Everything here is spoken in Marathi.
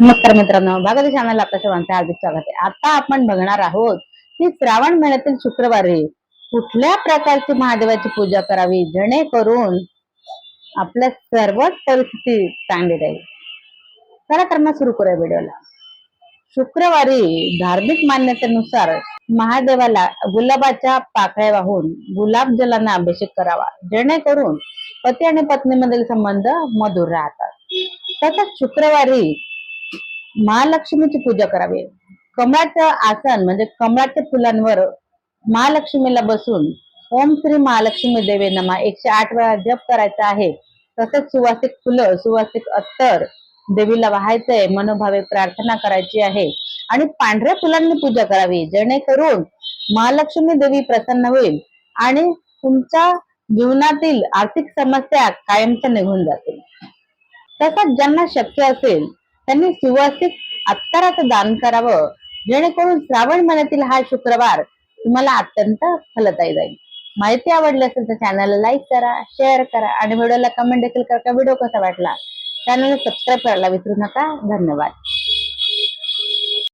नमस्कार मित्रांनो भागवती चॅनल आपल्या सर्वांचे हार्दिक स्वागत आहे. आता आपण बघणार आहोत की श्रावण महिन्यातील शुक्रवारी कुठल्या प्रकारची महादेवाची पूजा करावी? जेणेकरून आपल्या सर्वच परिस्थिती चांगली राहील. चला तर मग सुरू करूया व्हिडिओला. शुक्रवारी धार्मिक मान्यतेनुसार महादेवाला गुलाबाच्या पाकळ्या वाहून गुलाब जलांना अभिषेक करावा. जेणेकरून पती आणि पत्नीमधील संबंध मधुर राहतात. तसंच शुक्रवारी महालक्ष्मीची पूजा करावी. कमळाचं आसन म्हणजे कमळाच्या फुलांवर महालक्ष्मीला बसून ओम श्री महालक्ष्मी देवे नमा. एकशे आठ वेळा जप करायचा आहे. तसेच सुवासिक फुलं सुवासिक अत्तर देवीला वाहायचंय मनोभावे प्रार्थना करायची आहे. आणि पांढऱ्या फुलांनी पूजा करावी. जेणेकरून महालक्ष्मी देवी प्रसन्न होईल आणि तुमच्या जीवनातील आर्थिक समस्या कायमच्या निघून जातील. तसंच ज्यांना शक्य असेल त्यांनी सुवासिक अत्तराचं दान करावं. जेणेकरून श्रावण महिन्यातील हा शुक्रवार तुम्हाला अत्यंत फलदायी जाईल. माहिती आवडली असेल तर चॅनलला लाईक करा शेअर करा आणि व्हिडिओला कमेंट देखील करा. व्हिडिओ कसा वाटला? चॅनलला सबस्क्राईब करायला विसरू नका. धन्यवाद.